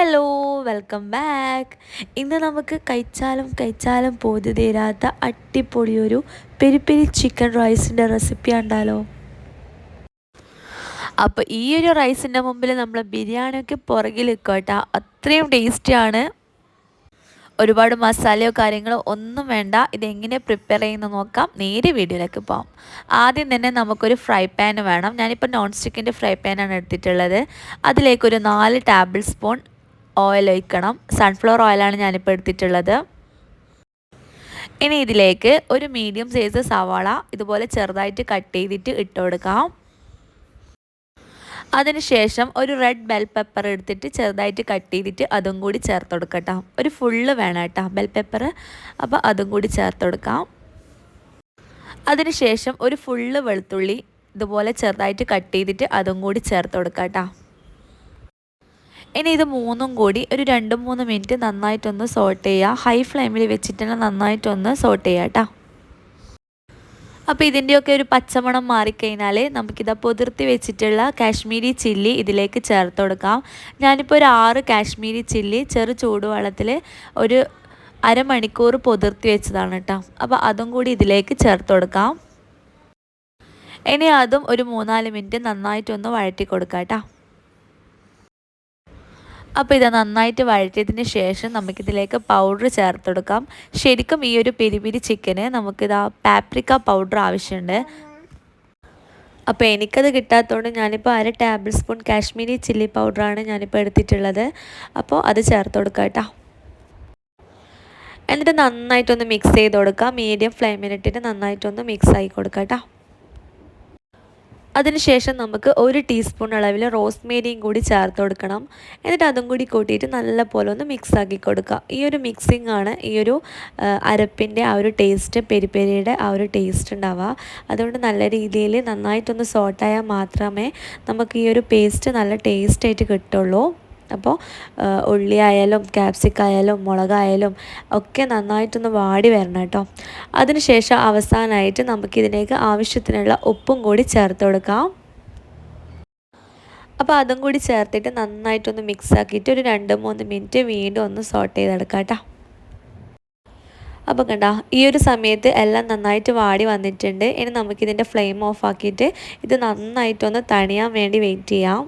Hello welcome back ഇന്ന് നമുക്ക് കഴിച്ചാലും കഴിച്ചാലും പോതി തീരാത്ത അടിപൊളിയൊരു പെരി പെരി ചിക്കൻ റൈസിന്റെ റെസിപ്പി ഉണ്ടല്ലോ അപ്പോൾ ഈ ഒരു റൈസിന്റെ മുമ്പിൽ നമ്മൾ ബിരിയാണിയൊക്കെ പുറകിൽ നിൽക്കട്ടെ അത്രയും ടേസ്റ്റിയാണ് ഒരുപാട് മസാലയോ കാര്യങ്ങളോ ഒന്നും വേണ്ട. ഇതെങ്ങനെ പ്രിപ്പയർ ചെയ്യുന്നത് നോക്കാം. നേരെ വീഡിയോയിലേക്ക് പോകാം ആദ്യം തന്നെ നമുക്കൊരു ഫ്രൈ പാൻ വേണം. ഞാനിപ്പോൾ നോൺ സ്റ്റിക്കിന്റെ ഫ്രൈ പാനാണ് എടുത്തിട്ടുള്ളത്. അതിലേക്കൊരു നാല് ടേബിൾ സ്പൂൺ ഓയിൽ ഒഴിക്കണം. സൺഫ്ലവർ ഓയിലാണ് ഞാനിപ്പോൾ എടുത്തിട്ടുള്ളത്. ഇനി ഇതിലേക്ക് ഒരു മീഡിയം സൈസ് സവാള ഇതുപോലെ ചെറുതായിട്ട് കട്ട് ചെയ്തിട്ട് ഇട്ട് കൊടുക്കാം. അതിനുശേഷം ഒരു റെഡ് ബെൽ പെപ്പർ എടുത്തിട്ട് ചെറുതായിട്ട് കട്ട് ചെയ്തിട്ട് അതും കൂടി ചേർത്ത് കൊടുക്കട്ടോ. ഒരു ഫുള്ള് വേണം കേട്ടോ ബെൽ പെപ്പർ അപ്പോൾ അതും കൂടി ചേർത്ത് കൊടുക്കാം. അതിനുശേഷം ഒരു ഫുള്ള് വെളുത്തുള്ളി ഇതുപോലെ ചെറുതായിട്ട് കട്ട് ചെയ്തിട്ട് അതും കൂടി ചേർത്ത് കൊടുക്കാം കേട്ടോ ഇനി ഇത് മൂന്നും കൂടി ഒരു രണ്ട് മൂന്ന് മിനിറ്റ് നന്നായിട്ടൊന്ന് സോട്ട് ചെയ്യുക ഹൈ ഫ്ലെയിമിൽ വെച്ചിട്ട് നന്നായിട്ടൊന്ന് സോട്ട് ചെയ്യുക കേട്ടോ അപ്പോൾ ഇതിന്റെയൊക്കെ ഒരു പച്ചമണം മാറിക്കഴിഞ്ഞാൽ നമുക്കിതാ പൊതിർത്തി വെച്ചിട്ടുള്ള കാശ്മീരി ചില്ലി ഇതിലേക്ക് ചേർത്ത് കൊടുക്കാം. ഞാനിപ്പോൾ ഒരു ആറ് കാശ്മീരി ചില്ലി ചെറു ചൂടുവെള്ളത്തിൽ ഒരു അരമണിക്കൂർ പൊതിർത്തി വെച്ചതാണ് കേട്ടോ അപ്പോൾ അതും കൂടി ഇതിലേക്ക് ചേർത്ത് കൊടുക്കാം. ഇനി അതും ഒരു മൂന്നാൽ മിനിറ്റ് നന്നായിട്ടൊന്ന് വഴറ്റി കൊടുക്കാം കേട്ടോ അപ്പോൾ ഇത് നന്നായിട്ട് വഴറ്റിയതിന് ശേഷം നമുക്കിതിലേക്ക് പൗഡർ ചേർത്ത് കൊടുക്കാം ശരിക്കും ഈ ഒരു പെരിപിരി ചിക്കന് നമുക്കിത് ആ പാപ്രിക്ക പൗഡർ ആവശ്യമുണ്ട്. അപ്പോൾ എനിക്കത് കിട്ടാത്തതുകൊണ്ട് ഞാനിപ്പോൾ അര ടേബിൾ സ്പൂൺ കാശ്മീരി ചില്ലി പൗഡറാണ് ഞാനിപ്പോൾ എടുത്തിട്ടുള്ളത്. അപ്പോൾ അത് ചേർത്ത് കൊടുക്കാം കേട്ടോ. എന്നിട്ട് നന്നായിട്ടൊന്ന് മിക്സ് ചെയ്ത് കൊടുക്കാം മീഡിയം ഫ്ലെയിമിലിട്ടിട്ട് നന്നായിട്ടൊന്ന് മിക്സ് ആയി കൊടുക്കാം കേട്ടോ. അതിനുശേഷം നമുക്ക് ഒരു ടീസ്പൂൺ അളവിൽ റോസ്മേരിയും കൂടി ചേർത്ത് കൊടുക്കണം. എന്നിട്ട് അതും കൂടി കൂട്ടിയിട്ട് നല്ലപോലെ ഒന്ന് മിക്സ് ആക്കി കൊടുക്കുക. ഈ ഒരു മിക്സിംഗ് ആണ് ഈ ഒരു അരപ്പിന്റെ ആ ഒരു ടേസ്റ്റ് പെരിപ്പെരിയുടെ ആ ഒരു ടേസ്റ്റ് ഉണ്ടാവുക. അതുകൊണ്ട് നല്ല രീതിയിൽ നന്നായിട്ടൊന്ന് സോട്ടായാൽ മാത്രമേ നമുക്ക് ഈ ഒരു പേസ്റ്റ് നല്ല ടേസ്റ്റായിട്ട് കിട്ടുള്ളൂ. അപ്പോൾ ഉള്ളി ആയാലും ക്യാപ്സിക്ക ആയാലും മുളകായാലും ഒക്കെ നന്നായിട്ടൊന്ന് വാടി വരണം കേട്ടോ. അതിനുശേഷം അവസാനമായിട്ട് നമുക്കിതിലേക്ക് ആവശ്യത്തിനുള്ള ഉപ്പും കൂടി ചേർത്ത് കൊടുക്കാം. അപ്പോൾ അതും കൂടി ചേർത്തിട്ട് നന്നായിട്ടൊന്ന് മിക്സ് ആക്കിയിട്ട് ഒരു രണ്ട് മൂന്ന് മിനിറ്റ് വീണ്ടും ഒന്ന് സോട്ട് ചെയ്തെടുക്കാം കേട്ടോ. അപ്പോൾ കണ്ട ഈ ഒരു സമയത്ത് എല്ലാം നന്നായിട്ട് വാടി വന്നിട്ടുണ്ട്. ഇനി നമുക്കിതിന്റെ ഫ്ലെയിം ഓഫ് ആക്കിയിട്ട് ഇത് നന്നായിട്ടൊന്ന് തണിയാൻ വേണ്ടി വെയിറ്റ് ചെയ്യാം.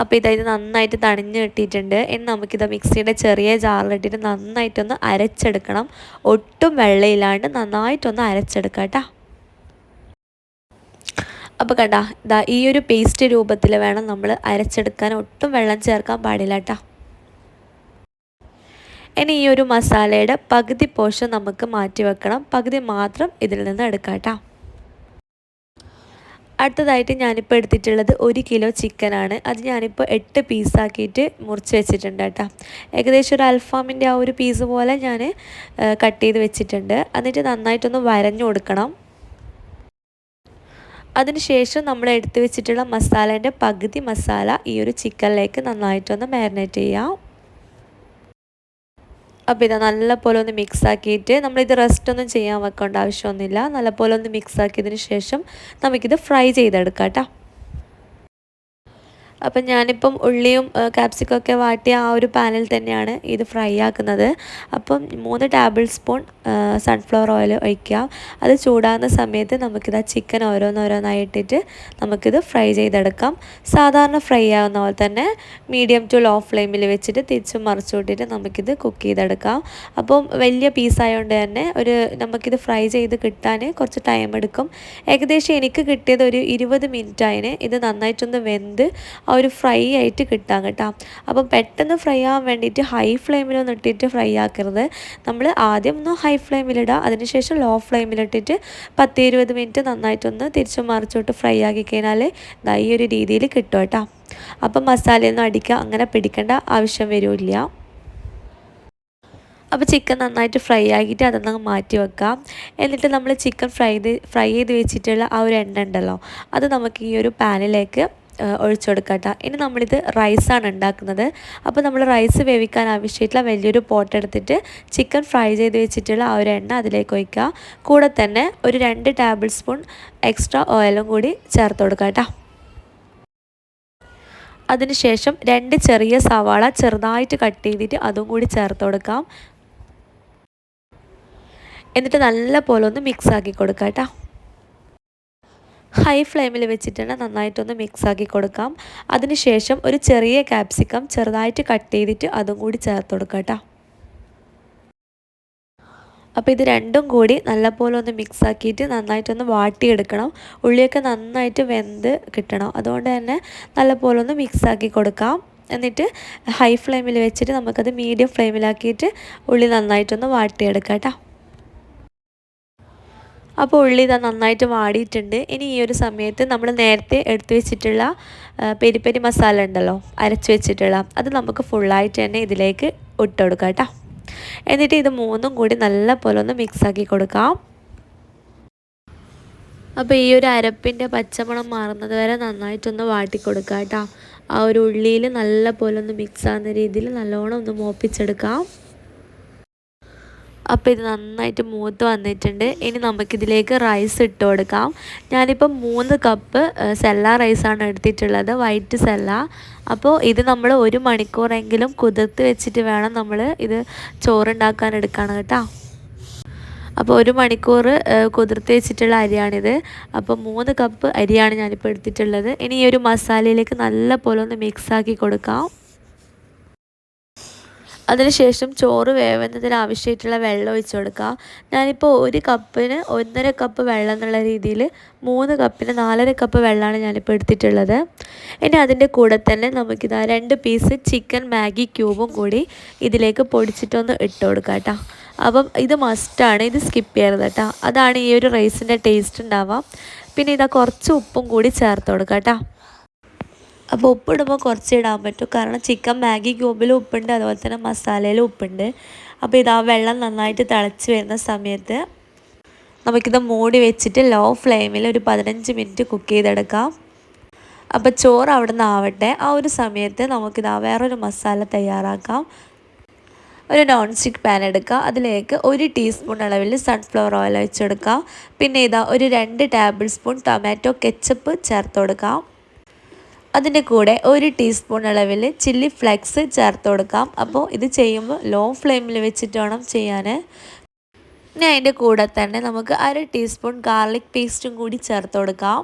അപ്പോൾ ഇതായത് നന്നായിട്ട് തണിഞ്ഞ് കിട്ടിയിട്ടുണ്ട്. ഇനി നമുക്കിത് മിക്സിയുടെ ചെറിയ ജാറിലിട്ടിട്ട് നന്നായിട്ടൊന്ന് അരച്ചെടുക്കണം. ഒട്ടും വെള്ളയില്ലാണ്ട് നന്നായിട്ടൊന്ന് അരച്ചെടുക്കാം കേട്ടോ. അപ്പോൾ കണ്ട ഇതാ ഈ ഒരു പേസ്റ്റ് രൂപത്തിൽ വേണം നമ്മൾ അരച്ചെടുക്കാൻ. ഒട്ടും വെള്ളം ചേർക്കാൻ പാടില്ല കേട്ടോ. ഇനി ഈ ഒരു മസാലയുടെ പകുതി പോഷൻ നമുക്ക് മാറ്റി വെക്കണം. പകുതി മാത്രം ഇതിൽ നിന്ന് എടുക്കാം കേട്ടോ. അടുത്തതായിട്ട് ഞാനിപ്പോൾ എടുത്തിട്ടുള്ളത് ഒരു കിലോ ചിക്കനാണ്. അത് ഞാനിപ്പോൾ എട്ട് പീസാക്കിയിട്ട് മുറിച്ച് വെച്ചിട്ടുണ്ട് കേട്ടോ. ഏകദേശം ഒരു അൽഫാമിന്റെ ആ ഒരു പീസ് പോലെ ഞാൻ കട്ട് ചെയ്ത് വെച്ചിട്ടുണ്ട്. എന്നിട്ട് നന്നായിട്ടൊന്ന് വരഞ്ഞു കൊടുക്കണം. അതിനുശേഷം നമ്മൾ എടുത്തു വെച്ചിട്ടുള്ള മസാലേന്റെ പകുതി മസാല ഈ ഒരു ചിക്കനിലേക്ക് നന്നായിട്ടൊന്ന് മാരിനേറ്റ് ചെയ്യാം. അപ്പോൾ ഇത് നല്ല പോലെ ഒന്ന് മിക്സ് ആക്കിയിട്ട് നമ്മളിത് റെസ്റ്റ് ഒന്നും ചെയ്യാൻ വെക്കേണ്ട ആവശ്യമൊന്നുമില്ല. നല്ലപോലെ ഒന്ന് മിക്സ് ആക്കിയതിന് ശേഷം നമുക്കിത് ഫ്രൈ ചെയ്തെടുക്കാം കേട്ടോ. അപ്പം ഞാനിപ്പം ഉള്ളിയും കാപ്സിക്കും ഒക്കെ വാട്ടിയ ആ ഒരു പാനിൽ തന്നെയാണ് ഇത് ഫ്രൈ ആക്കുന്നത്. അപ്പം മൂന്ന് ടേബിൾ സ്പൂൺ സൺഫ്ലവർ ഓയിൽ ഒഴിക്കുക. അത് ചൂടാകുന്ന സമയത്ത് നമുക്കിത് ആ ചിക്കൻ ഓരോന്നോരോന്നായി ഇട്ടിട്ട് നമുക്കിത് ഫ്രൈ ചെയ്തെടുക്കാം. സാധാരണ ഫ്രൈ ആകുന്ന പോലെ തന്നെ മീഡിയം ടു ലോ ഫ്ലെയിമിൽ വെച്ചിട്ട് തിരിച്ചും മറിച്ചു വിട്ടിട്ട് നമുക്കിത് കുക്ക് ചെയ്തെടുക്കാം. അപ്പം വലിയ പീസായതുകൊണ്ട് തന്നെ ഒരു നമുക്കിത് ഫ്രൈ ചെയ്ത് കിട്ടാൻ കുറച്ച് ടൈം എടുക്കും. ഏകദേശം എനിക്ക് കിട്ടിയത് ഒരു ഇരുപത് മിനിറ്റ് ആയതിന് ഇത് നന്നായിട്ടൊന്ന് വെന്ത് ഒരു ഫ്രൈ ആയിട്ട് കിട്ടാൻ കേട്ടോ. അപ്പം പെട്ടെന്ന് ഫ്രൈ ആവാൻ വേണ്ടിയിട്ട് ഹൈ ഫ്ലെയിമിലൊന്നും ഇട്ടിട്ട് ഫ്രൈ ആക്കരുത്. നമ്മൾ ആദ്യം ഒന്ന് ഹൈ ഫ്ലെയിമിലിടുക അതിനുശേഷം ലോ ഫ്ലെയിമിലിട്ടിട്ട് പത്ത് ഇരുപത് മിനിറ്റ് നന്നായിട്ടൊന്ന് തിരിച്ചു മറിച്ചോട്ട് ഫ്രൈ ആക്കി കഴിഞ്ഞാൽ ഇതാ ഈ ഒരു രീതിയിൽ കിട്ടും കേട്ടോ. അപ്പം മസാലയൊന്നും അടിക്കുക അങ്ങനെ പിടിക്കേണ്ട ആവശ്യം വരില്ല. അപ്പോൾ ചിക്കൻ നന്നായിട്ട് ഫ്രൈ ആക്കിയിട്ട് അതൊന്ന് മാറ്റി വെക്കാം. എന്നിട്ട് നമ്മൾ ചിക്കൻ ഫ്രൈ ഫ്രൈ ചെയ്ത് വെച്ചിട്ടുള്ള ആ ഒരു എണ്ണ ഉണ്ടല്ലോ അത് നമുക്ക് ഈ ഒരു പാനിലേക്ക് ഒഴിച്ചു കൊടുക്കട്ടോ. ഇനി നമ്മളിത് റൈസാണ് ഉണ്ടാക്കുന്നത്. അപ്പോൾ നമ്മൾ റൈസ് വേവിക്കാൻ ആവശ്യമായിട്ടുള്ള വലിയൊരു പോട്ട് എടുത്തിട്ട് ചിക്കൻ ഫ്രൈ ചെയ്ത് വെച്ചിട്ടുള്ള ആ ഒരു എണ്ണ അതിലേക്ക് ഒഴിക്കുക. കൂടെ തന്നെ ഒരു രണ്ട് ടേബിൾ സ്പൂൺ എക്സ്ട്രാ ഓയിലും കൂടി ചേർത്ത് കൊടുക്കാം കേട്ടോ അതിനുശേഷം രണ്ട് ചെറിയ സവാള ചെറുതായിട്ട് കട്ട് ചെയ്തിട്ട് അതും കൂടി ചേർത്ത് കൊടുക്കാം. എന്നിട്ട് നല്ല പോലെ ഒന്ന് മിക്സ് ആക്കി കൊടുക്കാം കേട്ടോ ഹൈ ഫ്ലെയിമിൽ വെച്ചിട്ട് നന്നായിട്ടൊന്ന് മിക്സ് ആക്കി കൊടുക്കാം അതിനുശേഷം ഒരു ചെറിയ ക്യാപ്സിക്കം ചെറുതായിട്ട് കട്ട് ചെയ്തിട്ട് അതും കൂടി ചേർത്ത് കൊടുക്കാം അപ്പോൾ ഇത് രണ്ടും കൂടി നല്ലപോലെ ഒന്ന് മിക്സ് ആക്കിയിട്ട് നന്നായിട്ടൊന്ന് വാട്ടിയെടുക്കണം. ഉള്ളിയൊക്കെ നന്നായിട്ട് വെന്ത് കിട്ടണം. അതുകൊണ്ട് തന്നെ നല്ലപോലെ ഒന്ന് മിക്സ് ആക്കി കൊടുക്കാം. എന്നിട്ട് ഹൈ ഫ്ലെയിമിൽ വെച്ചിട്ട് നമുക്കത് മീഡിയം ഫ്ലെയിമിലാക്കിയിട്ട് ഉള്ളി നന്നായിട്ടൊന്ന് വാട്ടിയെടുക്കാം കേട്ടോ. അപ്പോൾ ഉള്ളി ഇതാ നന്നായിട്ട് വാടിയിട്ടുണ്ട്. ഇനി ഈ ഒരു സമയത്ത് നമ്മൾ നേരത്തെ എടുത്തു വെച്ചിട്ടുള്ള പെരിപ്പെരി പെരി മസാല ഉണ്ടല്ലോ അരച്ചു വെച്ചിട്ടുള്ള അത് നമുക്ക് ഫുള്ളായിട്ട് തന്നെ ഇതിലേക്ക് ഇട്ട് കൊടുക്കാം കേട്ടോ. എന്നിട്ട് ഇത് മൂന്നും കൂടി നല്ല പോലെ ഒന്ന് മിക്സാക്കി കൊടുക്കാം. അപ്പോൾ ഈ ഒരു അരപ്പിന്റെ പച്ചമണം മാറുന്നത് വരെ നന്നായിട്ടൊന്ന് വാട്ടി കൊടുക്കാം കേട്ടോ. ആ ഒരു ഉള്ളിയിൽ നല്ല പോലെ ഒന്ന് മിക്സ് ആകുന്ന രീതിയിൽ നല്ലോണം ഒന്ന് മോപ്പിച്ചെടുക്കാം. അപ്പോൾ ഇത് നന്നായിട്ട് മൂത്ത് വന്നിട്ടുണ്ട്. ഇനി നമുക്കിതിലേക്ക് റൈസ് ഇട്ട് കൊടുക്കാം. ഞാനിപ്പോൾ മൂന്ന് കപ്പ് സെല്ല റൈസാണ് എടുത്തിട്ടുള്ളത്. വൈറ്റ് സെല്ല അപ്പോൾ ഇത് നമ്മൾ ഒരു മണിക്കൂറെങ്കിലും കുതിർത്ത് വെച്ചിട്ട് വേണം നമ്മൾ ഇത് ചോറുണ്ടാക്കാൻ എടുക്കണം കേട്ടോ. അപ്പോൾ ഒരു മണിക്കൂർ കുതിർത്ത് വെച്ചിട്ടുള്ള അരിയാണിത്. അപ്പോൾ മൂന്ന് കപ്പ് അരിയാണ് ഞാനിപ്പോൾ എടുത്തിട്ടുള്ളത്. ഇനി ഈ ഒരു മസാലയിലേക്ക് നല്ല പോലെ ഒന്ന് മിക്സാക്കി കൊടുക്കാം. അതിനുശേഷം ചോറ് വേവുന്നതിന് ആവശ്യമായിട്ടുള്ള വെള്ളം ഒഴിച്ചു കൊടുക്കുക. ഞാനിപ്പോൾ ഒരു കപ്പിന് ഒന്നര കപ്പ് വെള്ളം എന്നുള്ള രീതിയിൽ മൂന്ന് കപ്പിന് നാലര കപ്പ് വെള്ളമാണ് ഞാനിപ്പോൾ എടുത്തിട്ടുള്ളത്. ഇനി അതിന്റെ കൂടെ തന്നെ നമുക്കിതാ രണ്ട് പീസ് ചിക്കൻ മാഗി ക്യൂബും കൂടി ഇതിലേക്ക് പൊടിച്ചിട്ടൊന്ന് ഇട്ട് കൊടുക്കാം കേട്ടോ. അപ്പം ഇത് മസ്റ്റാണ് ഇത് സ്കിപ്പ് ചെയ്യരുത് കേട്ടോ. അതാണ് ഈ ഒരു റൈസിന്റെ ടേസ്റ്റ് ഉണ്ടാവുക. പിന്നെ ഇതാ കുറച്ച് ഉപ്പും കൂടി ചേർത്ത് കൊടുക്കാം കേട്ടോ. അപ്പോൾ ഉപ്പിടുമ്പോൾ കുറച്ച് ഇടാൻ പറ്റും. കാരണം ചിക്കൻ മാഗി ക്യൂബിലും ഉപ്പുണ്ട് അതുപോലെ തന്നെ മസാലയിലും ഉപ്പുണ്ട്. അപ്പോൾ ഇതാ വെള്ളം നന്നായിട്ട് തിളച്ച് വരുന്ന സമയത്ത് നമുക്കിത് മൂടി വെച്ചിട്ട് ലോ ഫ്ലെയിമിൽ ഒരു പതിനഞ്ച് മിനിറ്റ് കുക്ക് ചെയ്തെടുക്കാം. അപ്പോൾ ചോറ് അവിടെ നിന്ന് ആവട്ടെ. ആ ഒരു സമയത്ത് നമുക്കിതാ വേറൊരു മസാല തയ്യാറാക്കാം. ഒരു നോൺ സ്റ്റിക്ക് പാൻ എടുക്കുക അതിലേക്ക് ഒരു ടീസ്പൂൺ അളവിൽ സൺഫ്ലവർ ഓയിൽ വെച്ചെടുക്കാം പിന്നെ ഇതാ ഒരു രണ്ട് ടേബിൾ സ്പൂൺ ടൊമാറ്റോ കെച്ചപ്പ് ചേർത്ത് കൊടുക്കാം. അതിന്റെ കൂടെ ഒരു ടീസ്പൂൺ അളവിൽ ചില്ലി ഫ്ലെക്സ് ചേർത്ത് കൊടുക്കാം. അപ്പോൾ ഇത് ചെയ്യുമ്പോൾ ലോ ഫ്ലെയിമിൽ വെച്ചിട്ട് വേണം ചെയ്യാൻ. ഇനി അതിന്റെ കൂടെ തന്നെ നമുക്ക് അര ടീസ്പൂൺ ഗാർലിക് പേസ്റ്റും കൂടി ചേർത്ത് കൊടുക്കാം.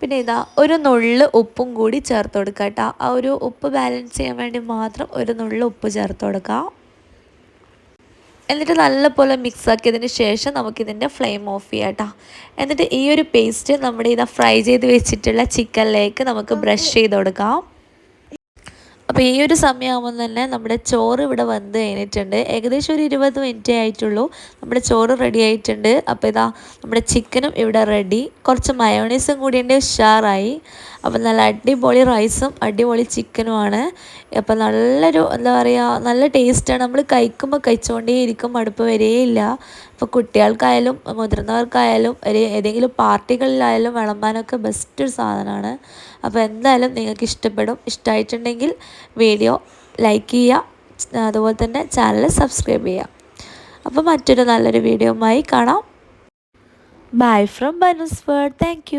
പിന്നെ ഇതാ ഒരു നുള്ള് ഉപ്പും കൂടി ചേർത്ത് കൊടുക്കാം കേട്ടോ. ആ ഒരു ഉപ്പ് ബാലൻസ് ചെയ്യാൻ വേണ്ടി മാത്രം ഒരു നുള്ള് ഉപ്പ് ചേർത്ത് കൊടുക്കാം. എന്നിട്ട് നല്ലപോലെ മിക്സ് ആക്കിയതിന് ശേഷം നമുക്കിതിന്റെ ഫ്ലെയിം ഓഫ് ചെയ്യാം കേട്ടോ. എന്നിട്ട് ഈ ഒരു പേസ്റ്റ് നമ്മുടെ ഇതാ ഫ്രൈ ചെയ്ത് വെച്ചിട്ടുള്ള ചിക്കനിലേക്ക് നമുക്ക് ബ്രഷ് ചെയ്ത് കൊടുക്കാം. അപ്പോൾ ഈ ഒരു സമയമാകുമ്പോൾ തന്നെ നമ്മുടെ ചോറ് ഇവിടെ വന്ന് കഴിഞ്ഞിട്ടുണ്ട്. ഏകദേശം ഒരു ഇരുപത് മിനിറ്റേ ആയിട്ടുള്ളൂ. നമ്മുടെ ചോറ് റെഡി ആയിട്ടുണ്ട്. അപ്പോൾ ഇതാ നമ്മുടെ ചിക്കനും ഇവിടെ റെഡി കുറച്ച് മയോണീസും കൂടി ഉണ്ട്. ഉഷാറായി. അപ്പോൾ നല്ല അടിപൊളി റൈസും അടിപൊളി ചിക്കനുമാണ് അപ്പോൾ നല്ലൊരു എന്താ പറയുക നല്ല ടേസ്റ്റാണ് നമ്മൾ കഴിക്കുമ്പോൾ കഴിച്ചുകൊണ്ടേ ഇരിക്കും. മടുപ്പ് വരെയില്ല അപ്പോൾ കുട്ടികൾക്കായാലും മുതിർന്നവർക്കായാലും ഒരു ഏതെങ്കിലും പാർട്ടികളിലായാലും വിളമ്പാനൊക്കെ ബെസ്റ്റ് ഒരു സാധനമാണ്. അപ്പോൾ എന്തായാലും നിങ്ങൾക്ക് ഇഷ്ടപ്പെടും. ഇഷ്ടമായിട്ടുണ്ടെങ്കിൽ വീഡിയോ ലൈക്ക് ചെയ്യുക അതുപോലെ തന്നെ ചാനൽ സബ്സ്ക്രൈബ് ചെയ്യുക. അപ്പോൾ മറ്റൊരു നല്ലൊരു വീഡിയോയുമായി കാണാം. Bye from Banu's world thank